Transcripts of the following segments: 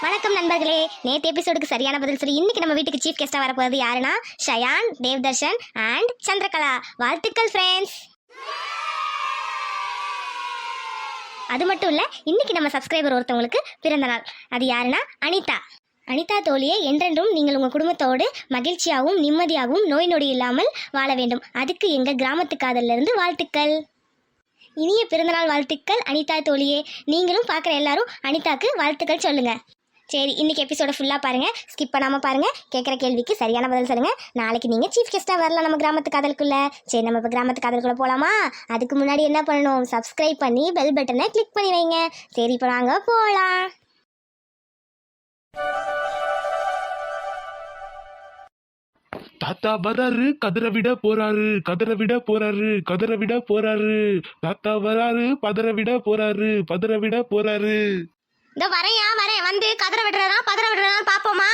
வணக்கம் நண்பர்களே. நேற்று எபிசோடுக்கு சரியான பதில் சொல்லி இன்னைக்கு நம்ம வீட்டுக்கு சீஃப் கெஸ்டா வரப்போகிறது யாருன்னா ஷயான் தேவ்தர்ஷன் அண்ட் சந்திரகலா. வாழ்த்துக்கள் ஃப்ரெண்ட்ஸ் அது மட்டும் இல்லை இன்னைக்கு நம்ம சப்ஸ்கிரைபர் ஒருத்தவங்களுக்கு பிறந்த நாள். அது யாருன்னா அனிதா. அனிதா தோழியே என்றென்றும் நீங்கள் உங்கள் குடும்பத்தோடு மகிழ்ச்சியாகவும் நிம்மதியாகவும் நோய் நொடி இல்லாமல் வாழ வேண்டும். அதுக்கு எங்கள் கிராமத்து காதலிருந்து வாழ்த்துக்கள். இனிய பிறந்தநாள் வாழ்த்துக்கள் அனிதா தோழியே. நீங்களும் பார்க்குற எல்லாரும் அனிதாக்கு வாழ்த்துக்கள் சொல்லுங்கள் சரி இன்றைக்கி எபிசோட ஃபுல்லாக பாருங்கள் ஸ்கிப் பண்ணாமல் பாருங்கள் கேட்குற கேள்விக்கு சரியான பதில் சொல்லுங்கள் நாளைக்கு நீங்கள் சீஃப் கெஸ்ட்டாக வரலாம் நம்ம கிராமத்து காதலுக்குள்ளே. சரி நம்ம இப்போ கிராமத்து காதலுக்குள்ளே போகலாமா அதுக்கு முன்னாடி என்ன பண்ணணும்? சப்ஸ்கிரைப் பண்ணி பெல் பட்டனை கிளிக் பண்ணி வைங்க. சரி இப்போ நாங்கள் போகலாம் தாத்தா வராரு கதற விட போறாரு கதற விட போறாரு கதற விட போறாரு. தாத்தா வராரு பதற விட போறாரு பதற விட போறாரு. இந்த வரையா வரேன். வந்து கதற விடுறதா பதற விடுறதா பார்ப்போமா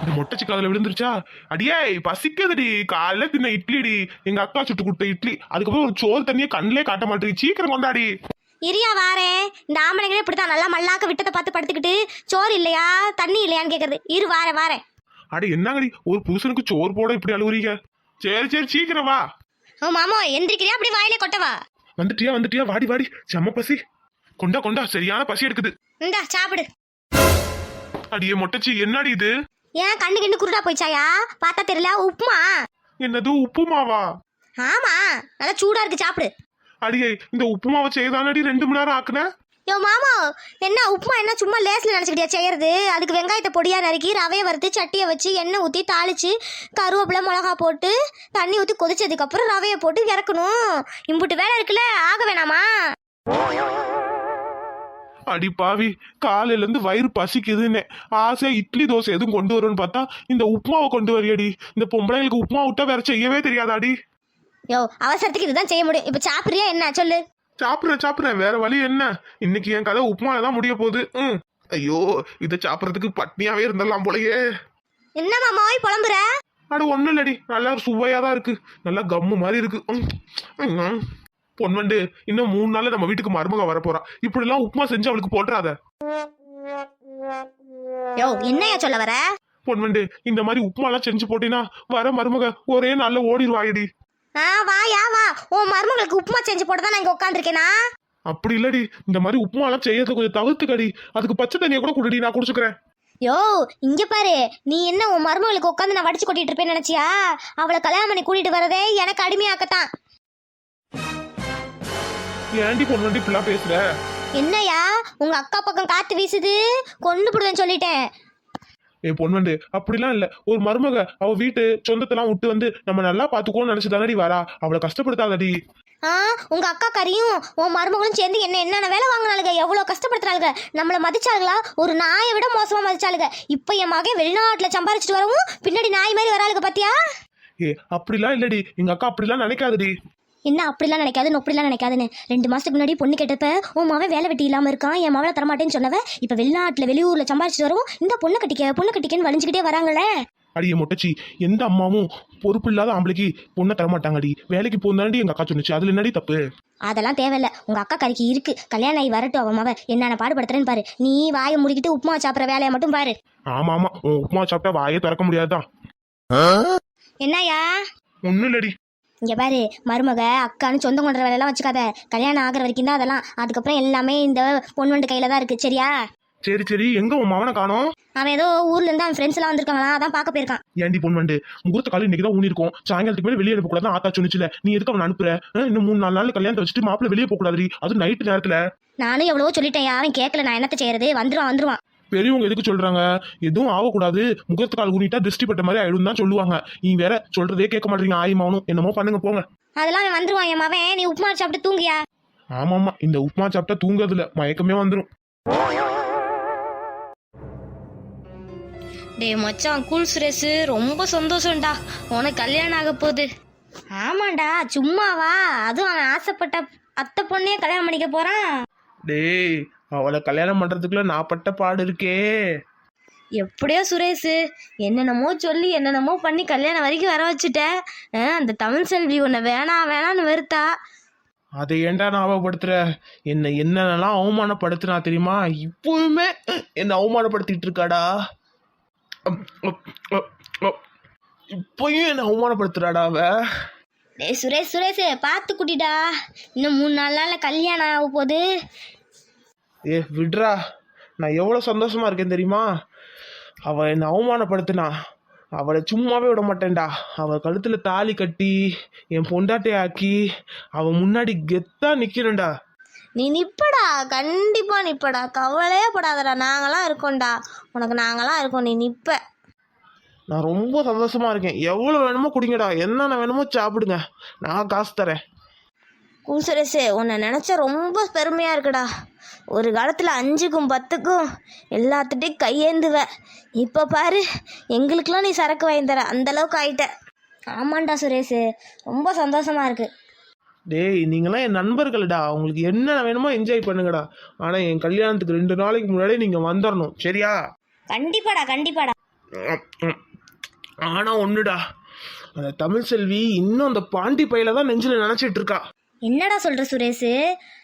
இந்த மொட்டச்சி காதுல விழுந்துருச்சா? அடியே பசிக்குதுடி. காலைல தின்ன இட்லிடி. எங்க அக்கா சுட்டு கொடுத்த இட்லி. அதுக்கப்புறம் ஒரு சோறு தண்ணியை கண்ணிலே காட்ட மாட்டேங்குது. சீக்கிரம் கொண்டாடி. இரியா வாரேன் இந்த ஆம்பளைங்களே இப்படித்தான் நல்லா மல்லாக்க விட்டத்தை பார்த்து படுத்துக்கிட்டு சோறு இல்லையா தண்ணி இல்லையான்னு கேட்கறது இரு வாரேன் வாரேன் அட என்னங்கடி? ஒரு புருஷனுக்கு சோறு போட இப்படி அழுவுறீங்க? சரி சரி சீக்கிரம் வா. மாமா எந்திரிக்கிறியா? அப்படி வாயிலே கொட்டவா வந்துட்டியா வந்துட்டியா? வாடி வாடி. செம்ம பசி. கொண்டா கொண்டா சரியான பசி எடுக்குது. இந்தா சாப்பிடு. அடியே மொட்டச்சி என்னடி இது? ஏன் கண்ணு கிண்டு குருடா போயிச்சாயா? பார்த்தா தெரியல உப்புமா. என்னது உப்புமாவா? ஆமா நல்லா சூடா இருக்கு சாப்பிடு. அடியே இந்த உப்புமாவை செய்தானடி ரெண்டு மணி நேரம் ஆக்குன? யோ மாமா என்ன உப்புமா என்ன சும்மா லேஸ்ல நினைச்சுக்கிட்டியா செய்யறது? அதுக்கு வெங்காயத்தை பொடியா நறுக்கி ரவையை வறுத்து சட்டியை வச்சு எண்ணெய் ஊற்றி தாளிச்சு கருவேப்பிலை மிளகா போட்டு தண்ணி ஊற்றி கொதிச்சதுக்கு அப்புறம் ரவையை போட்டு இறக்கணும். இம்புட்டு வேலை இருக்குல்ல ஆக வேணாமா? அடி பாவி காலையில இருந்து வயிறு பசிக்குதுன்னு. ஆசையா இட்லி தோசை எதுவும் கொண்டு வரும்னு பார்த்தா இந்த உப்புமாவை கொண்டு வரியடி. இந்த பொம்பளைங்களுக்கு உப்புமா விட்டா வேற செய்யவே தெரியாதாடி. யோ அவசரத்துக்கு இதுதான் செய்ய முடியும். இப்போ சாப்பிட்றியா என்ன? சொல்லு. சாப்பிட்றேன் சாப்பிட்றேன். வேற வழி என்ன? இன்னைக்கு என் கதை உப்புமால தான் முடிய போகுது. ம். ஐயோ இதை சாப்பிட்றதுக்கு பட்னியாவே இருந்துடலாம் போலயே. என்ன மாமாய் புலம்புற? அட ஒன்றும் இல்லடி. நல்லா சுவையாக தான் இருக்கு. நல்லா கம்மு மாதிரி இருக்கு. ம், ம். பொன்வண்டு இன்னும் மூணு நாள்ல நம்ம வீட்டுக்கு மருமக வர போறா இப்படிலாம் உப்புமா செஞ்சு அவளுக்கு போட்டுறாத. யோ என்னையா சொல்ல வர? பொன்வண்டு இந்த மாதிரி உப்புமாலாம் செஞ்சு போட்டினா வர மருமக ஒரே நாள்ல ஓடிடுவாயடி ஆ வாயா வா. உன் மருமகளுக்கு உப்புமா செஞ்சு போட்டு தான் நான் இங்கே உட்காந்துருக்கேனா அப்படி இல்லடி. இந்த மாதிரி உப்புமாலாம் செய்யறத கொஞ்சம் தவிர்த்துக்கடி. அதுக்கு பச்சை தண்ணியை கூட குடிடி நான் குடிச்சுக்கிறேன். யோ இங்க பாரு. நீ என்ன உன் மருமகளுக்கு உட்காந்து நான் வடிச்சு கொட்டிட்டு இருப்பேன்னு நினைச்சியா? அவளை கல்யாணம் பண்ணி கூட்டிட்டு வரதே எனக்கு அடிமையாக்கத்தான். ஏன்டி பொன்வண்டி இப்படிலாம் பேசுற? என்னையா? உங்க அக்கா பக்கம் காத்து வீசுது? கொண்டு போடுவேன் சொல்லிட்டேன். ஏ பொன்வண்டு அப்படிலாம் இல்ல. ஒரு மருமக அவ வீட்டு சொந்தத்தெல்லாம் விட்டு வந்து நம்ம நல்லா பாத்துக்கோன்னு நினைச்சு தானடி வரா? அவளை கஷ்டப்படுத்தாதடி. ஆ உங்க அக்கா கறியும் உன் மருமகளும் சேர்ந்து என்ன என்னென்ன வேலை வாங்கினாளுங்க? எவ்வளவு கஷ்டப்படுத்துறாளுங்க? நம்மள மதிச்சாளுங்களா? ஒரு நாயை விட மோசமா மதிச்சாளுங்க. இப்ப என் மகன் வெளிநாட்டுல சம்பாரிச்சிட்டு வரவும் பின்னாடி நாய் மாதிரி வராளுங்க பாத்தியா? ஏ அப்படிலாம் இல்லடி. எங்க அக்கா அப்படிலாம் நினைக்காதடி. என்ன அப்படிலாம் நினைக்காது அப்படிலாம் நினைக்காதுன்னு. ரெண்டு மாசத்துக்கு முன்னாடி பொண்ணு கேட்டப்ப உன் மவன் வேலை வெட்டி இல்லாம இருக்கான் என் மவளை தரமாட்டேன்னு சொன்னவ இப்ப வெளிநாட்டுல வெளியூர்ல சம்பாரிச்சிட்டு வரவும் இந்த பொண்ணு கட்டிக்க பொண்ணு கட்டிக்கன்னு வலிஞ்சுக்கிட்டே வராங்களே அடியே மொட்டச்சி எந்த அம்மாவும் பொறுப்பு இல்லாத ஆம்பளைக்கு பொண்ணை தரமாட்டாங்கடி. வேலைக்கு போந்தாண்டி எங்க அக்கா சொன்னுச்சு. அதுல என்னடி தப்பு? அதெல்லாம் தேவையில்ல. உங்க அக்கா கறிக்கு இருக்கு. கல்யாணம் ஆகி வரட்டும் அவன் மவ. என்னென்ன பாடுபடுத்துறேன்னு பாரு. நீ வாயை முடிக்கிட்டு உப்புமா சாப்பிட்ற வேலையை மட்டும் பாரு. ஆமா ஆமா. உன் உப்புமா சாப்பிட்டா வாயே திறக்க முடியாதுதான். என்னய்யா? ஒண்ணும் இல்லடி. இங்க பாரு மருமக அக்கான்னு சொந்தம் கொண்ட வேலையெல்லாம் வச்சுக்காத. கல்யாணம் ஆகிற வரைக்கும் தான் அதெல்லாம். அதுக்கப்புறம் எல்லாமே இந்த பொன்வண்டு கையில தான் இருக்கு. சரியா? சரி சரி. எங்க உன் மவனை காணோம்? அவன் ஏதோ ஊர்ல இருந்து அவன் ஃப்ரெண்ட்ஸ் எல்லாம் வந்திருக்காங்களா அதான் பார்க்க போயிருக்கான். ஏன்டி பொன்வண்டு முகூர்த்த காலம் இன்னைக்கு தான் ஊனி இருக்கும் சாயங்காலத்துக்கு மேலே வெளியே அனுப்பக்கூடாது ஆத்தா சொன்னிச்சுல. நீ எதுக்கு அவன் அனுப்புற? இன்னும் மூணு நாலு நாள் கல்யாணத்தை வச்சுட்டு மாப்பிள்ளை வெளியே போகக்கூடாதுடி. அது நைட்டு நேரத்துல. நானும் எவ்வளவோ சொல்லிட்டேன் அவன் கேட்கல நான் என்னத்த செய்யறது? வந்துருவான் வந்துருவான். பெரியவங்க எதுக்கு சொல்றாங்க? எதுவும் ஆகக்கூடாது. முகூர்த்த கால் ஊனிட்டா திருஷ்டி பட்ட மாதிரி ஆயிடும் தான் சொல்லுவாங்க. நீ வேற சொல்றதே கேட்க மாட்டீங்க ஆயிமாவனும் என்னமோ பண்ணுங்க போங்க. அதெல்லாம் அவன் வந்துருவான் என் மவன். நீ உப்புமா சாப்பிட்டு தூங்கியா ஆமா ஆமா இந்த உப்புமா சாப்பிட்டா தூங்குறதுல மயக்கமே வந்துடும் டேய் மச்சான் கூல் சுரேஷ். ரொம்ப சந்தோஷம்டா. உனக்கு கல்யாணம் ஆக போகுது. ஆமாண்டா சும்மாவா? அதுவும் அவன் ஆசைப்பட்ட அத்தை பொண்ணையே கல்யாணம் பண்ணிக்க போறான். டேய் அவளை கல்யாணம் பண்றதுக்குள்ள நான் பட்ட பாடு இருக்கே. எப்படியோ சுரேஷ் என்னென்னமோ சொல்லி என்னென்னமோ பண்ணி கல்யாணம் வரைக்கும் வர வச்சுட்ட. ஆ, அந்த தமிழ் செல்வி உன்னை வேணாம் வேணான்னு வெறுத்தா. அதை ஏன்டா ஞாபகப்படுத்துற? என்ன என்னென்னலாம் அவமானப்படுத்தினா தெரியுமா? இப்பவுமே என்ன அவமானப்படுத்திட்டு இருக்காடா. இப்பயும் என்ன அவமானப்படுத்துறாடா அவ. டேய் சுரேஷ் சுரேஷ் பார்த்து குட்டிடா இன்னும் மூணு நாலு நாளில் கல்யாணம் ஆக போகுது. ஏ விட்றா. நான் எவ்வளோ சந்தோஷமா இருக்கேன் தெரியுமா? அவ என்னை அவமானப்படுத்தினா. அவளை சும்மாவே விட மாட்டேன்டா. அவள் கழுத்தில் தாலி கட்டி என் பொண்டாட்டி ஆக்கி அவள் முன்னாடி கெத்தா நிற்கிறேன்டா நீ நிப்படா. கண்டிப்பா நிப்படா. கவலையே படாதடா. நாங்களாம் இருக்கோம்டா. உனக்கு நாங்களாம் இருக்கோம். நீ நிப்ப. நான் ரொம்ப சந்தோஷமா இருக்கேன். எவ்வளோ வேணுமோ குடிங்கடா. என்னென்ன வேணுமோ சாப்பிடுங்க. நான் காசு தரேன். சுரேஷ் உன்னை நினச்சா ரொம்ப பெருமையாக இருக்குடா. ஒரு காலத்தில் அஞ்சுக்கும் பத்துக்கும் எல்லாத்துட்டையும் கையேந்துவ இப்போ பாரு எங்களுக்கெல்லாம் நீ சரக்கு வாங்கி தர அந்த அளவுக்கு ஆயிட்ட. ஆமாண்டா சுரேஷ் ரொம்ப சந்தோஷமா இருக்கு. டேய் நீங்களாம் என் நண்பர்கள்டா. உங்களுக்கு என்ன வேணுமோ என்ஜாய் பண்ணுங்கடா. ஆனால் என் கல்யாணத்துக்கு ரெண்டு நாளைக்கு முன்னாடி நீங்கள் வந்துடணும் சரியா? கண்டிப்பாடா கண்டிப்பாடா. ஆனால் ஒன்றுடா அந்த தமிழ் செல்வி இன்னும் அந்த பாண்டி பையில தான் நெஞ்சில் நினச்சிட்டு இருக்கா. என்னடா சொல்ற சுரேஷ்?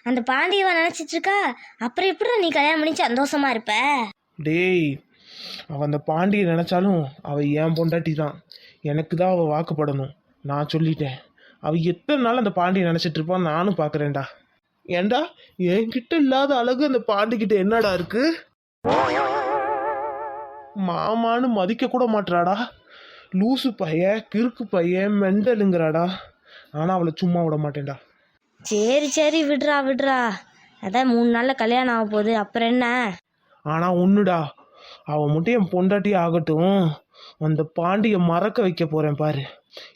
அந்த பாண்டியவ நினைச்சிட்டு இருக்கா அப்புறம் எப்படி நீ கல்யாணம் பண்ணி சந்தோஷமா இருப்ப? டேய் அவள் அந்த பாண்டியை நினச்சாலும் அவள் என் பொண்டாட்டி தான். எனக்கு தான் அவள் வாக்குப்படணும் நான் சொல்லிட்டேன். அவள் எத்தனை நாள் அந்த பாண்டியை நினச்சிட்டு இருப்பான் நானும் பார்க்குறேன்டா ஏன்டா? என்கிட்ட இல்லாத அழகு அந்த பாண்டிக்கிட்ட என்னடா இருக்கு? மாமான்னு மதிக்க கூட மாட்றாடா. லூசு பைய கிறுக்கு பையன் மெண்டலுங்கிறாடா. ஆனால் அவளை சும்மா விட மாட்டேன்டா. சரி சரி விடுறா விடுறா. அதான் மூணு நாளில் கல்யாணம் ஆக போகுது. அப்புறம் என்ன? ஆனால் ஒன்றுடா அவன் மட்டும் என் பொண்டாட்டி ஆகட்டும். அந்த பாண்டியை மறக்க வைக்க போகிறேன் பாரு.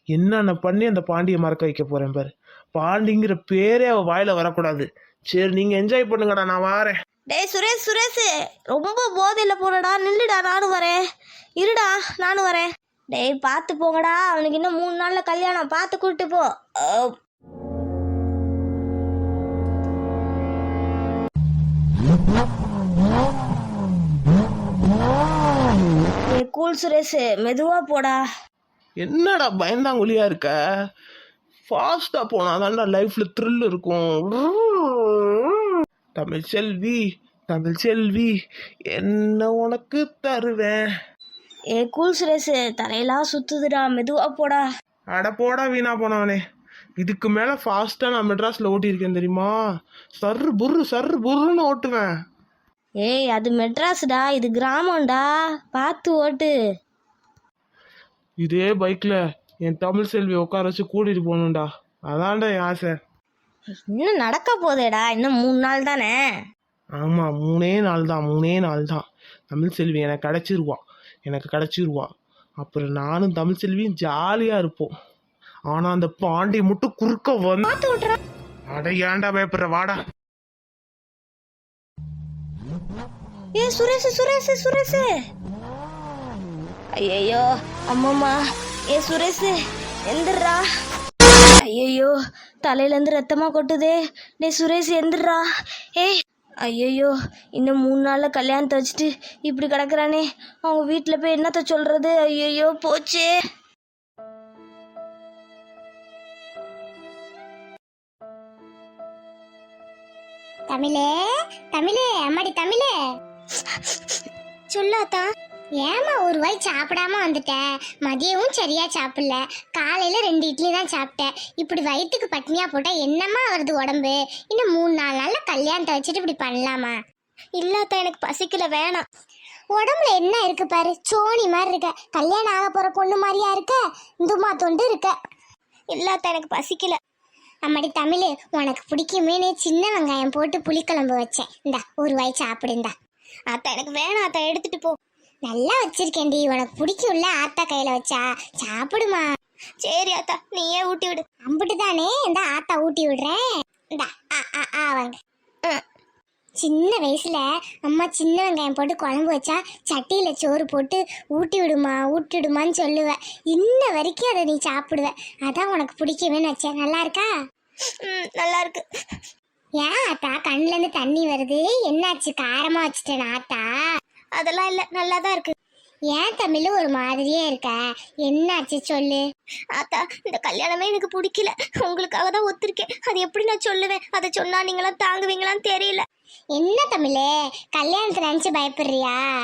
என்னென்ன பண்ணி அந்த பாண்டியை மறக்க வைக்க போகிறேன் பாரு. பாண்டிங்கிற பேரே அவள் வாயில் வரக்கூடாது. சரி நீங்கள் என்ஜாய் பண்ணுங்கடா நான் வாரேன். டேய் சுரேஷ் சுரேஷ். ரொம்ப போதையில் போனடா. நில்லுடா நானும் வரேன். இருடா நானும் வரேன். டேய் பார்த்து போங்கடா. அவனுக்கு இன்னும் மூணு நாளில் கல்யாணம். பார்த்து கூப்பிட்டு போ. கூல் சுரேஷ் மெதுவா போடா. என்னடா பயந்தாங்குழியா இருக்க? ஃபாஸ்ட்டாக போனாதான்டா லைஃப்பில் த்ரில் இருக்கும். தமிழ் செல்வி தமிழ் செல்வி என்ன உனக்கு தருவேன்? ஏ கூல் சுரேஷ் தலையெல்லாம் சுத்துதுடா மெதுவா போடா. அட போடா வீணா போனவனே. இதுக்கு மேலே ஃபாஸ்ட்டாக நான் மெட்ராஸில் ஓட்டியிருக்கேன் தெரியுமா? சர்ரு புர்ரு சர்ரு புர்ருன்னு ஓட்டுவேன். ஏய் அது மெட்ராஸ்டா இது கிராமம்டா. பார்த்து ஓட்டு. இதே பைக்கில் என் தமிழ் செல்வி உட்கார வச்சு கூட்டிகிட்டு போகணும்டா. அதான்டா என் ஆசை. இன்னும் நடக்க போதேடா இன்னும் மூணு நாள் தானே? ஆமாம் மூணே நாள் தான் மூணே நாள் தான். தமிழ் செல்வி எனக்கு கிடச்சிருவா எனக்கு கிடச்சிருவா. அப்புறம் நானும் தமிழ் செல்வியும் ஜாலியாக இருப்போம். ஆனால் அந்த பாண்டி மட்டும் குறுக்க வந்து அட ஏன்டா பயப்படுற? வாடா. ஏ சுரேஷ் சுரேஷ் சுரேஷ். ஐயோ அம்மம்மா. ஏ சுரேஷ் எந்திரா. ஐயோ தலையிலேருந்து ரத்தமா கொட்டுதே. டே சுரேஷ் எந்திரா. ஏய் ஐயோ இன்னும் மூணு நாளில் கல்யாணத்தை வச்சுட்டு இப்படி கிடக்குறானே. அவங்க வீட்டில் போய் என்னத்த சொல்கிறது ஐயோ போச்சே. தமிழே தமிழே அம்மாடி தமிழே. சொல்லாத்தா ஏமா ஒரு வாய் சாப்பிடாம வந்துட்டேன் மதியமும் சரியா சாப்பிடல. காலையில ரெண்டு இட்லி தான் சாப்பிட்டேன் இப்படி வயிற்றுக்கு பட்னியா போட்டா என்னம்மா வருது உடம்பு? இன்னும் மூணு நாலு நாள்ல கல்யாணத்தை வச்சுட்டு இப்படி பண்ணலாமா? இல்லாத்தா எனக்கு பசிக்கல வேணாம். உடம்புல என்ன இருக்கு பாரு? சோனி மாதிரி இருக்க. கல்யாணம் ஆக போற பொண்ணு மாதிரியா இருக்க? இந்துமா தொண்டு இருக்க. இல்லாத்தா எனக்கு பசிக்கல. அம்மாடி தமிழ் உனக்கு பிடிக்குமேனே சின்ன வெங்காயம் போட்டு புளிக்குழம்பு வச்சேன். இந்தா ஒரு வாய் சாப்பிடுந்தா ஆத்தா எனக்கு வேணாம் ஆத்தா எடுத்துட்டு போ. நல்லா வச்சிருக்கேன்டி உனக்கு பிடிக்கும்ல ஆத்தா கையில வச்சா. சாப்பிடுமா. சரி ஆத்தா நீயே ஊட்டி விடு. அம்பிட்டு தானே இந்த ஆத்தா ஊட்டி விடுறேன். இந்த ஆ ஆ ஆ வாங்க. சின்ன வயசுல அம்மா சின்ன வெங்காயம் போட்டு குழம்பு வச்சா சட்டியில சோறு போட்டு ஊட்டி விடுமா ஊட்டி விடுமான்னு சொல்லுவ. இன்ன வரைக்கும் அதை நீ சாப்பிடுவ. அதான் உனக்கு பிடிக்குமேன்னு வச்சேன் நல்லா இருக்கா? நல்லா இருக்கு. ஏன் ஆத்தா கண்ணுல இருந்து தண்ணி வருது. என்னாச்சு? காரமா வச்சுட்டேன் ஆத்தா அதெல்லாம் இல்ல. நல்லா தான் இருக்கு. ஏன் தமிழ் ஒரு மாதிரியே இருக்க? என்னாச்சு சொல்லு. ஆத்தா இந்த கல்யாணமே எனக்கு பிடிக்கல. உங்களுக்காக தான் ஒத்துருக்கேன். அது எப்படி நான் சொல்லுவேன்? அதை சொன்னா நீங்களாம் தாங்குவீங்களான்னு தெரியல. என்ன தமிழ்? கல்யாணத்தை நினைச்சு பயப்படுறியா?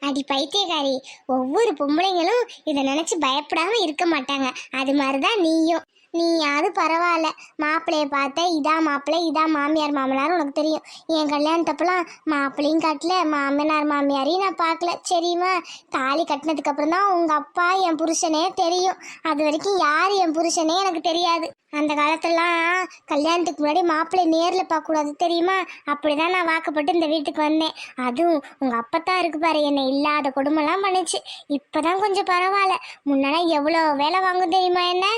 அடி பைத்தியக்காரி. ஒவ்வொரு பொம்பளைங்களும் இதை நினைச்சு பயப்படாம இருக்க மாட்டாங்க. அது மாதிரிதான் நீயும். நீயாவது பரவாயில்ல. மாப்பிள்ளைய பார்த்த இதா மாப்பிள்ளை இதா மாமியார் மாமனார் உனக்கு தெரியும். என் கல்யாணத்தப்பெல்லாம் மாப்பிள்ளையும் காட்டல மாமனார் மாமியாரையும் நான் பார்க்கல. சரிம்மா தாலி கட்டினதுக்கு அப்புறம் தான் உங்கள் அப்பா என் புருஷனே தெரியும். அது வரைக்கும் யார் என் புருஷனே எனக்கு தெரியாது. அந்த காலத்துலலாம் கல்யாணத்துக்கு முன்னாடி மாப்பிள்ளை நேரில் பார்க்கக்கூடாது தெரியுமா? அப்படி தான் நான் வாக்கப்பட்டு இந்த வீட்டுக்கு வந்தேன். அதுவும் உங்க அப்பத்தான் இருக்கு பாரு என்னை இல்லாத கொடுமைலாம் பண்ணுச்சு. இப்பதான் கொஞ்சம் பரவாயில்ல. முன்னாடி எவ்வளோ வேலை வாங்கும் தெரியுமா என்ன?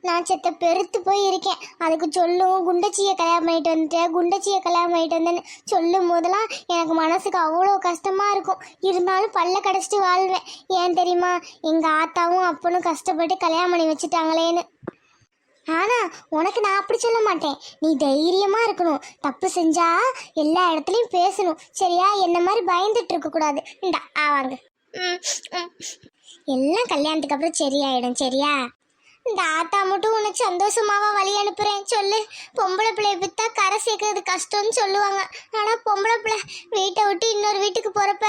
நான் செத்த பெருத்து போய் இருக்கேன் அதுக்கு சொல்லும் குண்டச்சியை கல்யாணம் பண்ணிட்டு வந்துட்டேன் குண்டச்சியை கல்யாணம் பண்ணிட்டு வந்தேன்னு சொல்லும் போதெல்லாம் எனக்கு மனசுக்கு அவ்வளோ கஷ்டமாக இருக்கும். இருந்தாலும் பல்ல கடைச்சிட்டு வாழ்வேன். ஏன் தெரியுமா? எங்கள் ஆத்தாவும் அப்பனும் கஷ்டப்பட்டு கல்யாணம் பண்ணி வச்சுட்டாங்களேன்னு. ஆனா உனக்கு நான் அப்படி சொல்ல மாட்டேன். நீ தைரியமாக இருக்கணும். தப்பு செஞ்சா எல்லா இடத்துலையும் பேசணும். சரியா? என்ன மாதிரி பயந்துட்டு இருக்கக்கூடாது இந்தா ஆவாங்க எல்லாம் கல்யாணத்துக்கு அப்புறம் சரியாயிடும். சரியா? இந்த ஆத்தா மட்டும் உனக்கு சந்தோஷமாவா வழி அனுப்புறேன் சொல்லு. பொம்பளை பிள்ளைய பித்தா கரை சேர்க்கறது கஷ்டம்னு சொல்லுவாங்க. ஆனா பொம்பளை பிள்ளை வீட்டை விட்டு இன்னொரு வீட்டுக்கு போறப்ப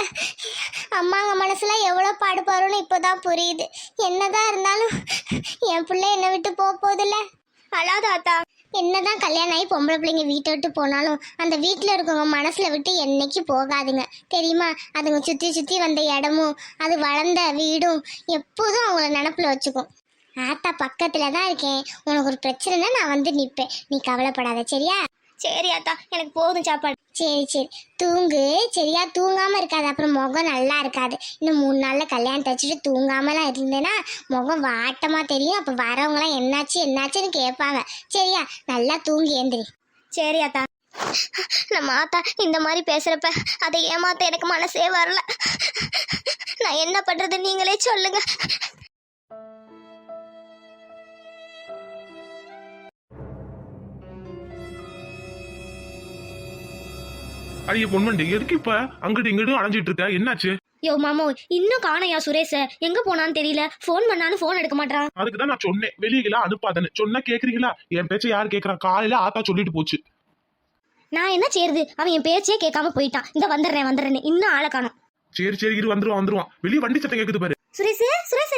அம்மாங்க மனசுல எவ்வளவு பாடுபாருன்னு இப்போதான் புரியுது. என்னதான் இருந்தாலும் என் பிள்ளை என்னை விட்டு போக போதில்ல அழாத ஆத்தா. என்னதான் கல்யாணம் ஆகி பொம்பளை பிள்ளைங்க வீட்டை விட்டு போனாலும் அந்த வீட்டில் இருக்கவங்க மனசில் விட்டு என்னைக்கு போகாதுங்க. தெரியுமா? அதுங்க சுற்றி சுற்றி வந்த இடமும் அது வளர்ந்த வீடும் எப்போதும் அவங்கள நினப்பில் வச்சுக்கும். ஆத்தா பக்கத்துல தான் இருக்கேன். உனக்கு ஒரு பிரச்சனைனா நான் வந்து நிற்பேன் நீ கவலைப்படாத சரியா? சரி ஆத்தா எனக்கு போதும் சாப்பாடு. சரி சரி. தூங்கு. சரியா தூங்காம இருக்காது. அப்புறம் முகம் நல்லா இருக்காது. இன்னும் மூணு நாள்ல கல்யாணத்தை வச்சுட்டு தூங்காமலாம் இருந்தேன்னா முகம் வாட்டமா தெரியும். அப்ப வரவங்களாம் என்னாச்சு என்னாச்சுன்னு கேட்பாங்க. சரியா? நல்லா தூங்கி ஏந்திரி. சரி ஆத்தா. நம்ம ஆத்தா இந்த மாதிரி பேசுறப்ப அதை ஏமாத்த எனக்கு மனசே வரல. நான் என்ன பண்றது நீங்களே சொல்லுங்க. அடியே பொன்மண்டி எதுக்கு இப்ப அங்கிட்டு இங்கிட்டும் அலைஞ்சிட்டு இருக்க? என்னாச்சு? யோ மாமோ இன்னும் காணையா சுரேஷ. எங்க போனான்னு தெரியல. ஃபோன் பண்ணாலும் ஃபோன் எடுக்க மாட்டான் அதுக்கு தான் நான் சொன்னேன். வெளியே அனுப்பாதன்னு. சொன்னா கேக்குறீங்களா? என் பேச்ச யார் கேக்குறா? காலையில ஆத்தா சொல்லிட்டு போச்சு. நான் என்ன செய்யறது? அவன் என் பேச்சே கேட்காம போயிட்டான். இந்த வந்துடுறேன் வந்துடுறேன் இன்னும் ஆளை காணும். சரி சரி இரு வந்துருவான் வந்துருவான். வெளியே வண்டி சத்தம் கேக்குது பாரு. சுரேஷ் சுரேஷ்.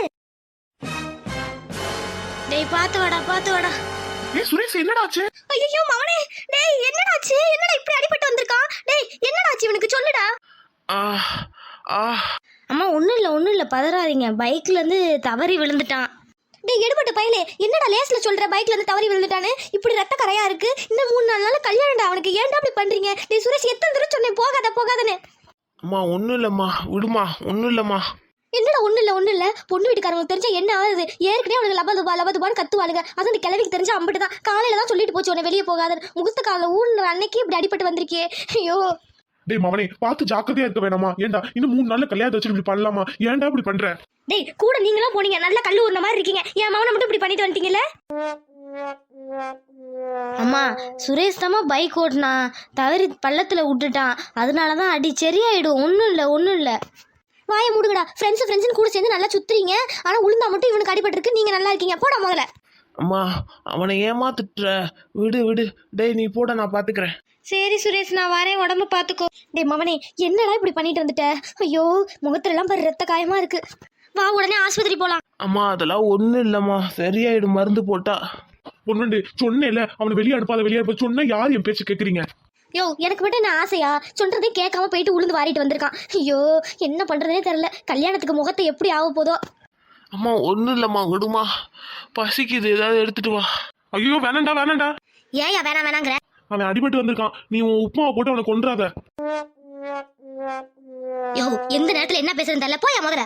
டேய் பாத்து வாடா பாத்து வாடா. ஏ சுரேஷ் என்னடாச்சு? ஐயோ மவனே. டேய் என்னடாச்சு? என்னடா இப்படி அடிபட்டு வந்திருக்கான்? டேய் என்னடாச்சு இவனுக்கு? சொல்லுடா. ஆ ஆ. அம்மா ஒன்றும் இல்லை ஒன்றும் இல்லை. பதறாதீங்க. பைக்ல இருந்து தவறி விழுந்துட்டான். டேய் எடுபட்ட பையலே என்னடா லேஸ்ல சொல்ற பைக்ல இருந்து தவறி விழுந்துட்டானே இப்படி ரத்த கரையா இருக்கு. இன்னும் மூணு நாலு நாள் கல்யாணம்டா அவனுக்கு. ஏன்டா அப்படி பண்றீங்க? டேய் சுரேஷ் எத்தனை தடவை சொன்னேன் போகாத போகாதன்னு. அம்மா ஒண்ணும் இல்லம்மா. விடுமா ஒண்ணும் இல்லம்மா. என்னடா ஒண்ணு இல்ல ஒண்ணு இல்ல. பொண்ணு வீட்டுக்காரங்களுக்கு தெரிஞ்சா என்ன ஆகுது? ஏற்கனவே அவனுக்கு லபதுபா லபதுபான்னு கத்துவாளுங்க அது அந்த கிழவிக்கு தெரிஞ்சா அம்பிட்டு தான் காலையில தான் சொல்லிட்டு போச்சு உன்னை வெளியே போகாத முகூர்த்த காலில் ஊடுற அன்னைக்கு இப்படி அடிபட்டு வந்திருக்கே ஐயோ. டேய் மவனே பார்த்து ஜாக்கிரதையா இருக்க வேணாமா? ஏன்டா இன்னும் மூணு நாள்ல கல்யாணத்தை வச்சு இப்படி பண்ணலாமா? ஏன்டா இப்படி பண்ற? டேய் கூட நீங்களும் போனீங்க. நல்ல கல்லு ஊர்ன மாதிரி இருக்கீங்க. என் மவனை மட்டும் இப்படி பண்ணிட்டு வந்துட்டீங்கல்ல? அம்மா சுரேஷ் தாம்மா பைக் ஓட்டினா தவறி பள்ளத்துல விட்டுட்டான். அதனால தான் அடி சரியாயிடும். ஒன்றும் இல்லை ஒன்றும் இல்லை. வாயை மூடுங்கடா. ஃப்ரெண்ட்ஸ் ஃப்ரெண்ட்ஸ்னு கூட சேர்ந்து நல்லா சுத்துறீங்க. ஆனால் உளுந்தா மட்டும் இவனுக்கு அடிபட்டிருக்கு. நீங்கள் நல்லா இருக்கீங்க. போடா முதல்ல. அம்மா அவனை ஏமாத்துட்டுற. விடு விடு. டேய் நீ போட நான் பாத்துக்கிறேன். சரி சுரேஷ் நான் வரேன். உடம்ப பார்த்துக்கோ டேய் மவனே என்னடா இப்படி பண்ணிட்டு வந்துட்ட? ஐயோ முகத்துலலாம் பாரு ரத்த காயமா இருக்கு. வா உடனே ஆஸ்பத்திரி போலாம். அம்மா அதெல்லாம் ஒண்ணும் இல்லம்மா. சரியாயிடும் மருந்து போட்டா. பொண்ணுண்டு சொன்னேல அவனை வெளியே அனுப்பாத வெளியே அனுப்ப சொன்னா யார் என் பேச்சு கேக்குறீங்க? யோ எனக்கு மட்டும் என்ன ஆசையா? சொல்றதே கேட்காம போயிட்டு உளுந்து வாரிட்டு வந்திருக்கான். ஐயோ என்ன பண்றதுனே தெரியல. கல்யாணத்துக்கு முகத்தை எப்படி ஆக போதோ. அம்மா ஒண்ணும் இல்லம்மா விடுமா. பசிக்குது ஏதாவது எடுத்துட்டு வா. ஐயோ வேணாண்டா வேணாண்டா ஏயா வேணாம் வேணாங்கிற. அவன் அடிபட்டு வந்திருக்கான். நீ உன் உப்புமாவை போட்டு அவனை கொன்றாத. யோ எந்த நேரத்துல என்ன பேசுறேன்னு தெரியல. போயா முதல்ல.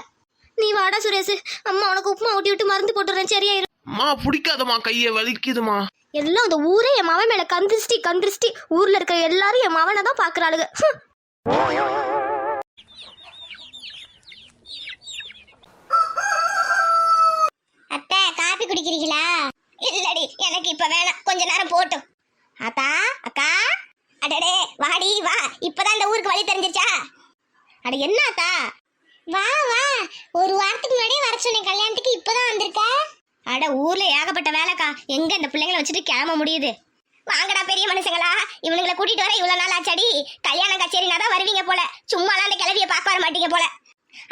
நீ வாடா சுரேஷ். அம்மா உனக்கு உப்புமா ஊட்டி விட்டு மருந்து போட்டுறேன் சரியாயிரும். அம்மா பிடிக்காதம்மா கையை வலிக்குதுமா எல்லாம் அந்த ஊரே என் மவன் மேல கந்திருஷ்டி கந்திருஷ்டி ஊர்ல இருக்கிற எல்லாரும் என் மவனை தான் பாக்குறாளுங்க. அத்தை காபி குடிக்கிறீங்களா இல்லடி எனக்கு இப்ப வேணாம். கொஞ்ச நேரம் போட்டும். அத்தா அக்கா. அடடே வாடி வா. இப்பதான் இந்த ஊருக்கு வழி தெரிஞ்சிருச்சா? அட என்ன அத்தா? வா வா. ஒரு வாரத்துக்கு முன்னாடியே வர சொன்னேன். கல்யாணத்துக்கு இப்பதான் வந்திருக்க? அட ஊர்ல ஏகப்பட்ட வேலைக்கா. எங்க இந்த பிள்ளைங்களை வச்சுட்டு கிளம்ப முடியுது? வாங்கடா பெரிய மனுஷங்களா. இவனுங்களை கூட்டிட்டு வர இவ்வளவு நாள் ஆச்சாடி. கல்யாண கச்சேரினா தான் வருவீங்க போல. சும்மாலாம் அந்த கிளவிய பார்க்க வர மாட்டீங்க போல.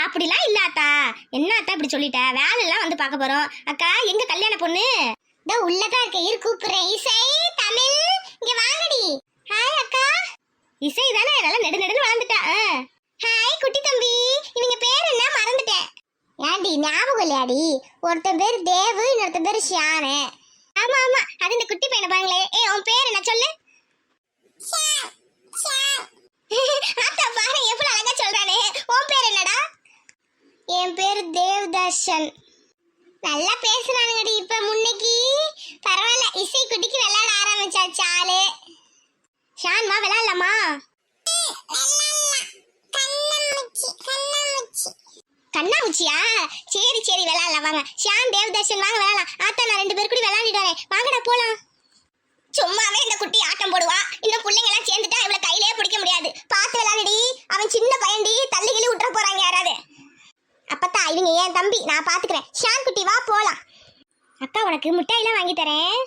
அப்படிலாம் இல்ல அத்தா. என்ன அத்தா இப்படி சொல்லிட்ட? வேலையெல்லாம் வந்து பார்க்க போறோம். அக்கா எங்க கல்யாண பொண்ணு? இதோ உள்ளதா இருக்க. இரு கூப்பிடுறேன். இசை தமிழ். இங்க வாங்கடி. ஹாய் அக்கா. இசை தானே? நல்லா நெடு நெடுன்னு வளர்ந்துட்டா. ஆ. ஹாய் குட்டி தம்பி. இவங்க பேர் என்ன? மறந்துட்டேன். ஏண்டி ஞாபகம் இல்லையாடி? ஒருத்தன் பேர் தேவு இன்னொருத்தன் பேர் ஷியானு. ஆமா ஆமா. அது இந்த குட்டி பையனை பாருங்களே. ஏ உன் பேர் என்ன? சொல்லு. அத்தா பாரு எப்படி அழகா சொல்றானே. உன் பேர் என்னடா? என் பேர் தேவ்தர்ஷன். நல்லா பேசுறானுங்கடி இப்ப முன்னைக்கு. பரவாயில்ல இசை குட்டிக்கு விளையாட ஆரம்பிச்சாச்சு ஆளு. ஷான்மா விளையாடலாமா? கண்ணாமூச்சியா? சரி சரி விளாட்லாம் வாங்க. ஷான் தேவதர்ஷன் வாங்க விளாடலாம் ஆத்தா நான் ரெண்டு பேர் கூட விளையாடிட்டு வரேன். வாங்கடா போலாம். சும்மாவே இந்த குட்டி ஆட்டம் போடுவா. இந்த பிள்ளைங்க எல்லாம் சேர்ந்துட்டா இவளை கையிலே பிடிக்க முடியாது. பார்த்து விளையாடுடி. அவன் சின்ன பையன்டி தள்ளி கிளி விட்டுற போறாங்க யாராவது. அப்பத்தா இவங்க என் தம்பி நான் பாத்துக்கிறேன் ஷான் குட்டி வா போலாம். அக்கா உனக்கு மிட்டாயெல்லாம் வாங்கி தரேன்.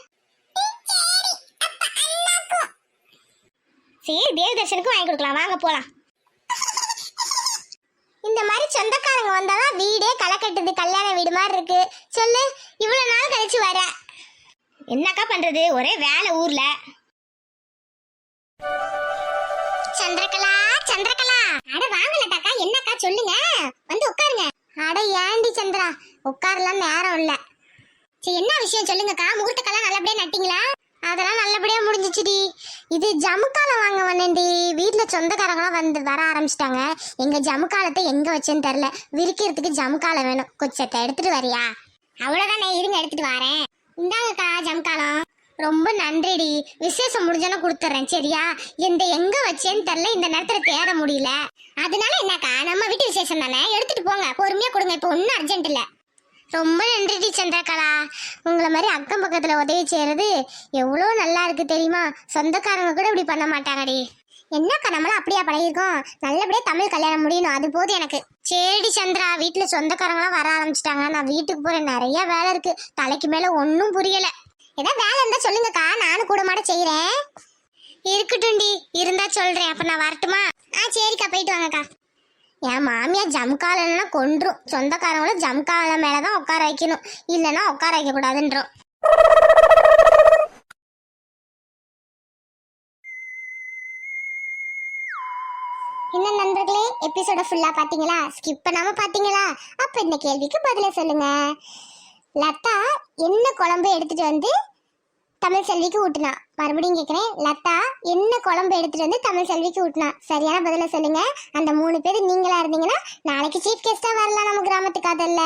சரி தேவதர்ஷனுக்கும் வாங்கி கொடுக்கலாம். வாங்க போலாம். இந்த மாதிரி சொந்தக்காரங்க வந்தாதான் வீடே களை கட்டுது கல்யாண வீடு மாதிரி இருக்கு. சொல்லு இவ்வளவு நாள் கழிச்சு வர. என்னக்கா பண்றது? ஒரே வேலை ஊர்ல. சந்திரகலா சந்திரகலா. அட வாங்க லதாக்கா என்னக்கா சொல்லுங்க? வந்து உட்காருங்க. அட ஏண்டி சந்திரா? உட்காரலாம் நேரம் இல்ல. சரி என்ன விஷயம் சொல்லுங்கக்கா? முகூர்த்தக்கெல்லாம் நல்லபடியா நட்டிங்களா? அதெல்லாம் நல்லபடியாக முடிஞ்சிச்சுடி. இது ஜமுக்கால வாங்க வந்தேன்டி. வீட்டில் சொந்தக்காரங்களாம் வந்து வர ஆரம்பிச்சிட்டாங்க. எங்கள் ஜமுக்காலத்தை எங்கே வச்சேன்னு தெரில விரிக்கிறதுக்கு ஜமுக்காலம் வேணும். கொச்சத்தை எடுத்துகிட்டு வரியா? நான் இருங்க எடுத்துகிட்டு வரேன். இந்தாங்கக்கா ஜமுக்காலம். ரொம்ப நன்றிடி. விசேஷம் முடிஞ்சோன்னு கொடுத்துட்றேன் சரியா? இந்த எங்கே வச்சேன்னு தெரில இந்த நேரத்தில் தேட முடியல. அதனால என்னக்கா நம்ம வீட்டு விசேஷம் தானே? எடுத்துகிட்டு போங்க. பொறுமையாக கொடுங்க. இப்போ ஒன்றும் அர்ஜென்ட் இல்லை. ரொம்ப நன்றிடி சந்திரகலா. உங்களை மாதிரி அக்கம் பக்கத்துல உதவி செய்யறது எவ்வளோ நல்லா இருக்கு தெரியுமா? சொந்தக்காரங்க கூட இப்படி பண்ண மாட்டாங்கடி. என்னக்கா நம்மளும் அப்படியா பழகிருக்கோம்? நல்லபடியா தமிழ் கல்யாணம் முடியணும். அது போது எனக்கு. சரிடி சந்திரா வீட்டுல சொந்தக்காரங்களாம் வர ஆரம்பிச்சிட்டாங்க. நான் வீட்டுக்கு போறேன். நிறைய வேலை இருக்கு. தலைக்கு மேல ஒன்றும் புரியல. ஏதாவது வேலை இருந்தா சொல்லுங்கக்கா. நானும் கூட மாட செய்யறேன் இருக்கட்டும்டி இருந்தா சொல்றேன். அப்ப நான் வரட்டுமா? ஆ சரிக்கா. போயிட்டு வாங்கக்கா. என் மாமியார் ஜம்காலன்னா கொன்றும். சொந்தக்காரங்களும் ஜம்கால மேலதான் உட்கார வைக்கணும். இல்லைன்னா உட்கார வைக்க கூடாதுன்றோம். என்ன நண்பர்களே எபிசோட ஃபுல்லா பாத்தீங்களா ஸ்கிப் பண்ணாம பாத்தீங்களா அப்ப இந்த கேள்விக்கு பதில சொல்லுங்க. லதா என்ன குழம்பு எடுத்துட்டு வந்து தமிழ் செல்விக்கு ஊட்டுனா. மறுபடியும் கேட்குறேன் லதா என்ன குழம்பு எடுத்துட்டு வந்து தமிழ் செல்விக்கு ஊட்டினா? சரியான பதில சொல்லுங்க. அந்த மூணு பேர் நீங்களா இருந்தீங்கன்னா நாளைக்கு சீஃப் கெஸ்டா வரலாம் நம்ம கிராமத்துக்கு அதல்ல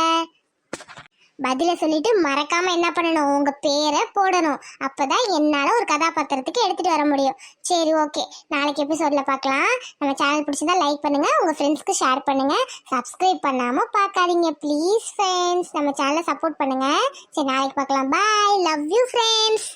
பதில சொல்லிட்டு மறக்காம என்ன பண்ணணும்? உங்க பேரை போடணும். அப்பதான் என்னால ஒரு கதாபாத்திரத்துக்கு எடுத்துட்டு வர முடியும். சரி ஓகே நாளைக்கு எபிசோட்ல பார்க்கலாம். நம்ம சேனல் பிடிச்சிருந்தா லைக் பண்ணுங்க. உங்க ஃப்ரெண்ட்ஸ்க்கு ஷேர் பண்ணுங்க. சப்ஸ்கிரைப் பண்ணாம பார்க்காதீங்க. ப்ளீஸ் ஃப்ரெண்ட்ஸ் நம்ம சேனலை சப்போர்ட் பண்ணுங்க. சரி நாளைக்கு பார்க்கலாம். Bye love you friends